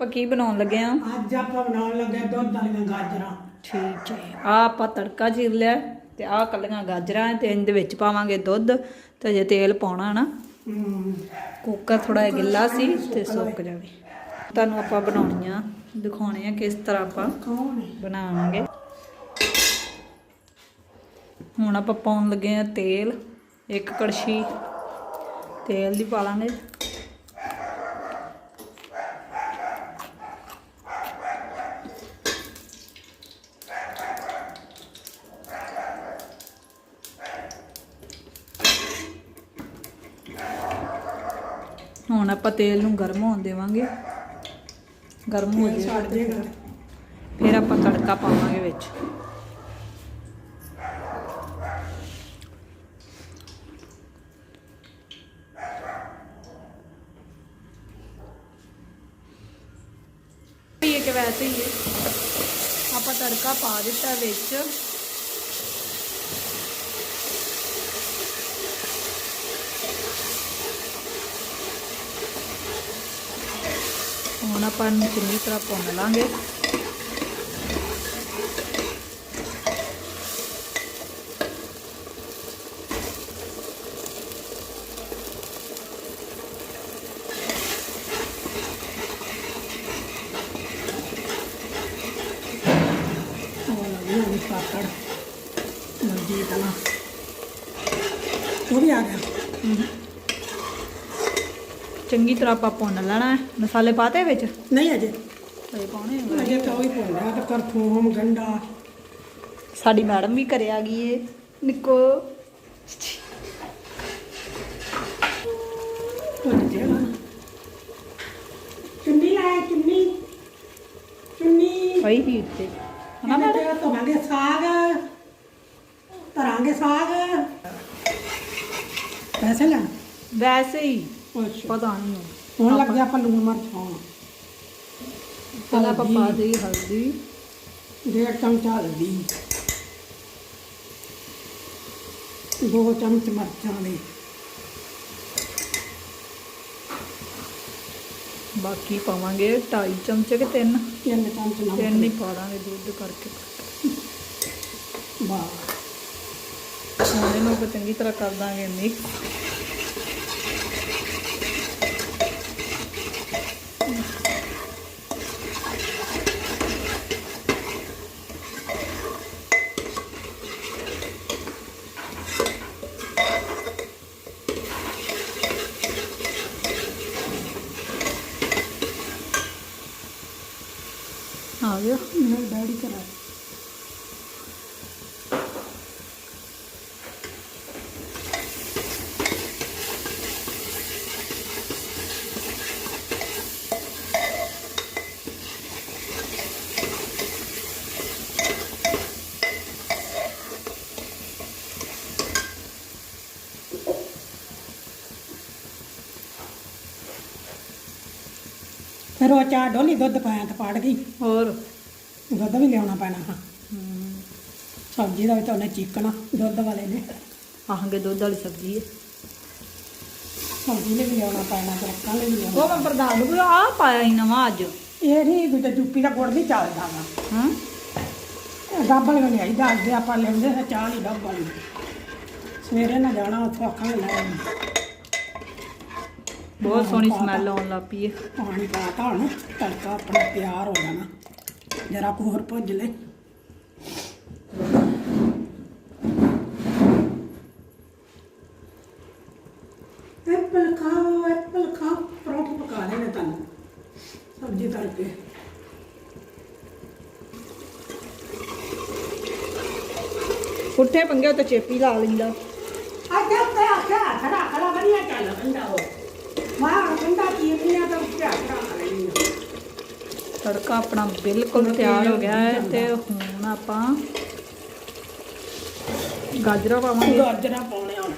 ਆਪਾਂ ਕੀ ਬਣਾਉਣ ਲੱਗੇ ਆ? ਅੱਜ ਆਪਾਂ ਬਣਾਉਣ ਲੱਗੇ ਦੁੱਧ ਵਾਲੀਆਂ ਗਾਜਰਾਂ। ਠੀਕ ਹੈ ਆ ਆਪਾਂ ਤੜਕਾ ਚੀਰ ਲਿਆ ਤੇ ਆ ਕੱਲੀਆਂ ਗਾਜਰਾਂ ਤੇ ਇਹਦੇ ਵਿੱਚ ਪਾਵਾਂਗੇ ਦੁੱਧ। ਤੇ ਜੇ ਤੇਲ ਪਾਉਣਾ ਨਾ। ਕੁੱਕਰ ਥੋੜਾ ਜਿਹਾ ਗਿੱਲਾ ਸੀ ਤੇ ਸੁੱਕ ਜਾਵੇ। ਤੁਹਾਨੂੰ ਆਪਾਂ ਬਣਾਉਣੀਆਂ ਦਿਖਾਉਣੇ ਆ ਕਿਸ ਤਰ੍ਹਾਂ ਆਪਾਂ ਬਣਾਵਾਂਗੇ। ਹੁਣ ਆਪਾਂ ਪਾਉਣ ਲੱਗੇ ਆ ਤੇਲ ਇੱਕ ਕੜਛੀ। ਤੇਲ ਦੀ ਪਾ ਲਾਂਗੇ। ਹੁਣ ਆਪਾਂ ਤੇਲ ਨੂੰ ਗਰਮ ਹੋਣ ਦੇਵਾਂਗੇ। ਗਰਮ ਹੋ ਤੇਲ ਫਿਰ ਆਪਾਂ ਤੜਕਾ ਪਾਵਾਂਗੇ ਵਿੱਚ। ਇਹ ਕਿ ਵੈਸੇ ਹੀ। ਆਪਾਂ ਤੜਕਾ ਪਾ ਦਿੱਤਾ ਵਿੱਚ। ਹੁਣ ਆਪਾਂ ਨੂੰ ਚੰਗੀ ਤਰ੍ਹਾਂ ਭੁੰਨ ਲਾਂਗੇ। ਉਹ ਲੱਗੀ ਹੋਈ ਪਾਪੜ। ਮਰਜ਼ੀ ਕਲਾ ਉਹ ਵੀ ਆ ਗਿਆ। ਚੰਗੀ ਤਰ੍ਹਾਂ ਆਪਾਂ ਭੁੰਨ ਲੈਣਾ ਹੈ। ਮਸਾਲੇ ਪਾਤੇ ਵਿੱਚ? ਨਹੀਂ ਅਜੇ। ਪਾਉਣੇ ਆ। ਅਜੇ ਤਾਂ ਉਹ ਹੀ ਭੁੰਨਿਆ ਤੇ ਕਰ ਥੋਮ ਗੰਡਾ ਸਾਡੀ ਮੈਡਮ ਵੀ ਘਰੇ ਆ ਗਈ ਏ। ਨਿੱਕੋ। ਭੁੰਨ ਜਾਣਾ ਚੁੰਨੀ ਲਾਏ ਚੁੰਨੀ। ਚੁੰਨੀ। ਪਈ ਹੀ ਉੱਤੇ। ਹਨਾ ਹਨਾ ਮੈਡਮ? ਤੇ ਧੋਵਾਂਗੇ ਸਾਗ। ਧਰਾਂਗੇ ਸਾਗ। ਪੈਸੇ ਲੈਣ? ਵੈਸੇ ਹੀ। ਅੱਛਾ। ਪਤਾ ਨਹੀਂ ਹੁਣ। ਲੱਗ ਗਿਆ ਆਪਾਂ ਲੂਣ ਮਿਰਚ ਪਾਉਣ। ਪਹਿਲਾਂ ਆਪਾਂ ਪਾ ਦੇਈ ਹਲਦੀ। ਡੇਢ ਚਮਚਾ ਹਲਦੀ। ਦੋ ਚਮਚ ਮਿਰਚਾਂ ਦੇ। ਬਾਕੀ ਪਾਵਾਂਗੇ 2.5 ਚਮਚੇ ਕਿ 3 ਤਿੰਨ ਚਮਚ ਨਮਕ। ਤਿੰਨ ਹੀ ਪਾ ਦਾਂਗੇ ਦੁੱਧ ਕਰਕੇ। ਵਾਹ। ਇਹਨੂੰ ਆਪਾਂ ਚੰਗੀ ਤਰ੍ਹਾਂ ਕਰ ਦਾਂਗੇ ਮਿਕਸ ਆ ਗਿਆ ਮੇਰੇ ਡੈਡੀ ਕਰਾ ਫਿਰ ਉਹ ਚਾਹ ਡੋਲੀ ਦੁੱਧ ਪਾਇਆ ਤਾਂ ਪਾੜ ਗਈ। ਹੋਰ? ਦੁੱਧ ਵੀ ਲਿਆਉਣਾ ਪੈਣਾ ਹਾਂ। ਸਬਜ਼ੀ ਦਾ ਵੀ ਤਾਂ ਉਹਨੇ ਚੀਕਣਾ ਦੁੱਧ ਵਾਲੇ ਨੇ। ਆਹਾਂਗੇ ਦੁੱਧ ਵਾਲੀ ਸਬਜ਼ੀ ਹੈ ਸਬਜ਼ੀ ਲਈ ਵੀ ਲਿਆਉਣਾ ਪੈਣਾ ਦਰਖਤਾਂ ਲਈ ਵੀ ਲਿਆਉਣਾ ਉਹ ਮੈਂ ਪ੍ਰਧਾਨ ਨੂੰ ਕਿਹਾ ਆ ਪਾਇਆ ਹੀ ਨਵਾਂ ਅੱਜ। ਇਹ ਨਹੀਂ ਵੀ ਤੇ ਜੁੱਪੀ ਦਾ ਗੁੜ ਨਹੀਂ ਚੱਲਦਾ ਗਾ ਹਾਂ? ਡੱਬ ਵਾਲੀ ਨਹੀਂ ਆਈ ਦੱਸਦੇ ਆਪਾਂ ਲਿਆਉਂਦੇ ਹਾਂ ਚਾਹ ਲਈ ਡੱਬ ਵਾਲੀ। ਸਵੇਰੇ ਨਾ ਜਾਣਾ ਉੱਥੋਂ ਆਖਾਂਗੇ ਲੈ। ਬਹੁਤ ਸੋਹਣੀ ਸਮੈਲ ਆਉਣ ਲੱਗ ਪਈ ਹੈ। ਪਾਣੀ ਪਾਤਾ ਹੁਣ ਤੜਕਾ ਆਪਣਾ ਤਿਆਰ ਹੋ ਜਾਣਾ। ਜਰਾ ਕੁ ਹੋਰ ਭੁੱਜ ਲੈ। ਐਪਲ ਖਾਓ ਐਪਲ ਖਾਓ। ਪਰੌਂਠੇ ਪਕਾ ਲੈਣੇ ਤੁਹਾਨੂੰ ਸਬਜ਼ੀ ਕਰਕੇ ਪੁੱਠੇ ਪੰਗੇ ਤੇ ਚੇਪੀ ਲਾ ਲੈਂਦਾ। ਅੱਗੇ ਉੱਤੇ ਆਖਿਆ ਖੜਾ ਖੜਾ ਵਧੀਆ ਚੱਲ ਬੰਦਾ ਉਹ ਤੜਕਾ ਆਪਣਾ ਬਿਲਕੁਲ ਤਿਆਰ ਹੋ ਗਿਆ ਹੈ ਤੇ ਹੁਣ ਆਪਾਂ ਗਾਜਰਾਂ ਪਾਵਾਂਗੇ। ਗਾਜਰਾਂ ਪਾਉਣੇ ਹੁਣ।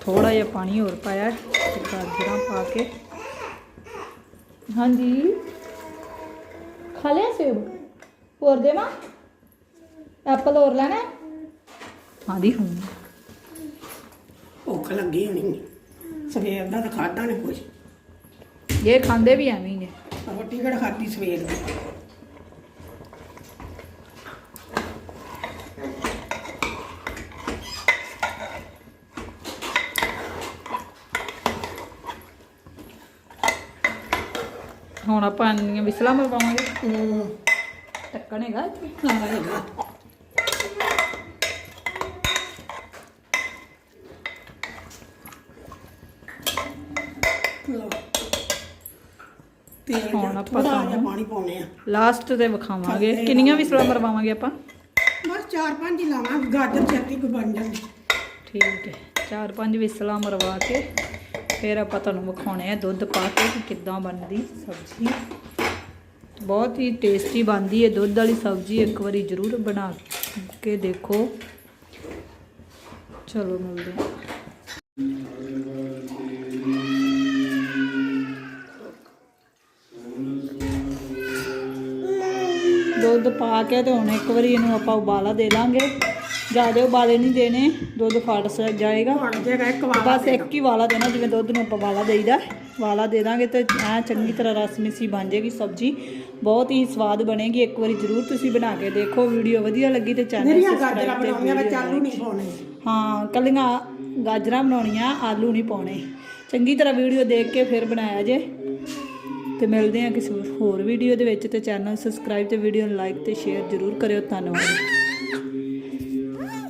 ਥੋੜਾ ਜਿਹਾ ਪਾਣੀ ਹੋਰ ਪਾਇਆ ਹੈ ਤੇ ਗਾਜਰਾਂ ਪਾ ਕੇ। ਹਾਂਜੀ। ਖਾ ਲਿਆ ਸੇਬ? ਹੋਰ ਦੇਵਾਂ? ਐਪਲ ਹੋਰ ਲੈਣਾ? ਹਾਂਜੀ ਹੁਣ। ਭੁੱਖ ਲੱਗੀ ਹੋਣੀ। ਸਵੇਰ ਦਾ ਤਾਂ ਖਾਦਾ ਨਹੀਂ ਕੁਝ ਇਹ ਖਾਂਦੇ ਵੀ ਐਵੇਂ ਹੀ ਨੇ। ਰੋਟੀ ਕਿਹੜਾ ਖਾਧੀ ਸਵੇਰ ਦੀ? ਹੁਣ ਆਪਾਂ ਇੰਨੀਆਂ ਵਿਸਲਾਂ ਮਰਵਾਵਾਂਗੇ ਹੂੰ। ਟੱਕਣ ਹੈਗਾ ਇੱਥੇ? ਹਾਂ ਹੈਗਾ। ਤੇਲ ਹੁਣ ਆਪਾਂ ਥੋੜਾ ਜਿਹਾ ਤੁਹਾਨੂੰ- ਪਾਣੀ ਪਾਉਣੇ ਆ ਲਾਸਟ ਤੇ ਵਿਖਾਵਾਂਗੇ। ਕਿੰਨੀਆਂ ਵਿਸਲਾਂ ਮਰਵਾਵਾਂਗੇ ਆਪਾਂ? ਬਸ ਚਾਰ ਪੰਜ ਹੀ ਲਾਵਾਂਗੇ ਗਾਜਰ ਛੇਤੀ ਕੋ ਬਣ ਜਾਂਦੀ ਠੀਕ ਹੈ। ਚਾਰ ਪੰਜ ਵਿਸਲਾਂ ਮਰਵਾ ਕੇ ਫਿਰ ਆਪਾਂ ਤੁਹਾਨੂੰ ਵਿਖਾਉਣੇ ਆ ਦੁੱਧ ਪਾ ਕੇ ਕਿ ਕਿੱਦਾਂ ਬਣਦੀ ਸਬਜ਼ੀ। ਬਹੁਤ ਹੀ ਟੇਸਟੀ ਬਣਦੀ ਹੈ ਦੁੱਧ ਵਾਲੀ ਸਬਜ਼ੀ। ਇੱਕ ਵਾਰੀ ਜ਼ਰੂਰ ਬਣਾ ਕੇ ਦੇਖੋ। ਚਲੋ ਮਿਲਦੇ ਹਾਂ। ਦੁੱਧ ਪਾ ਕੇ ਤੇ ਹੁਣ ਇੱਕ ਵਾਰੀ ਇਹਨੂੰ ਆਪਾਂ ਉਬਾਲਾ ਦੇ ਲਾਂਗੇ। ਜ਼ਿਆਦਾ ਉਬਾਲੇ ਨਹੀਂ ਦੇਣੇ ਦੁੱਧ ਫਟ ਜਾਏਗਾ। ਇੱਕ ਵਾਰ ਬਸ ਇੱਕ ਹੀ ਵਾਲਾ ਦੇਣਾ ਜਿਵੇਂ ਦੁੱਧ ਨੂੰ ਆਪਾਂ ਵਾਲਾ ਦੇਈਦਾ। ਵਾਲਾ ਦੇ ਦਾਂਗੇ ਤੇ ਐ ਚੰਗੀ ਤਰ੍ਹਾਂ ਰਸ ਮਿੱਸੀ ਬਣ ਜਾਏਗੀ ਸਬਜ਼ੀ। ਬਹੁਤ ਹੀ ਸਵਾਦ ਬਣੇਗੀ ਇੱਕ ਵਾਰੀ ਜ਼ਰੂਰ ਤੁਸੀਂ ਬਣਾ ਕੇ ਦੇਖੋ। ਵੀਡੀਓ ਵਧੀਆ ਲੱਗੀ ਤੇ ਚੈਨਲ ਮੇਰੀਆਂ ਸਬਸਕ੍ਰਾਈਬ ਗਾਜਰਾਂ ਤੇ ਬਣਾਉਣੀਆਂ ਵਿੱਚ video ਆਲੂ ਨਹੀਂ ਪਾਉਣੇ। ਹਾਂ ਕੱਲੀਆਂ ਗਾਜਰਾਂ ਬਣਾਉਣੀਆਂ ਆਲੂ ਨਹੀਂ ਪਾਉਣੇ। ਚੰਗੀ ਤਰ੍ਹਾਂ ਵੀਡੀਓ ਦੇਖ ਕੇ ਫਿਰ ਬਣਾਇਆ ਜੇ। ਤੇ ਮਿਲਦੇ ਹਾਂ ਕਿਸੇ ਹੋਰ ਵੀਡੀਓ ਦੇ ਵਿੱਚ। ਤੇ ਚੈਨਲ ਸਬਸਕ੍ਰਾਈਬ ਤੇ ਵੀਡੀਓ ਨੂੰ ਲਾਈਕ ਤੇ ਸ਼ੇਅਰ ਜ਼ਰੂਰ ਕਰਿਓ। ਧੰਨਵਾਦ।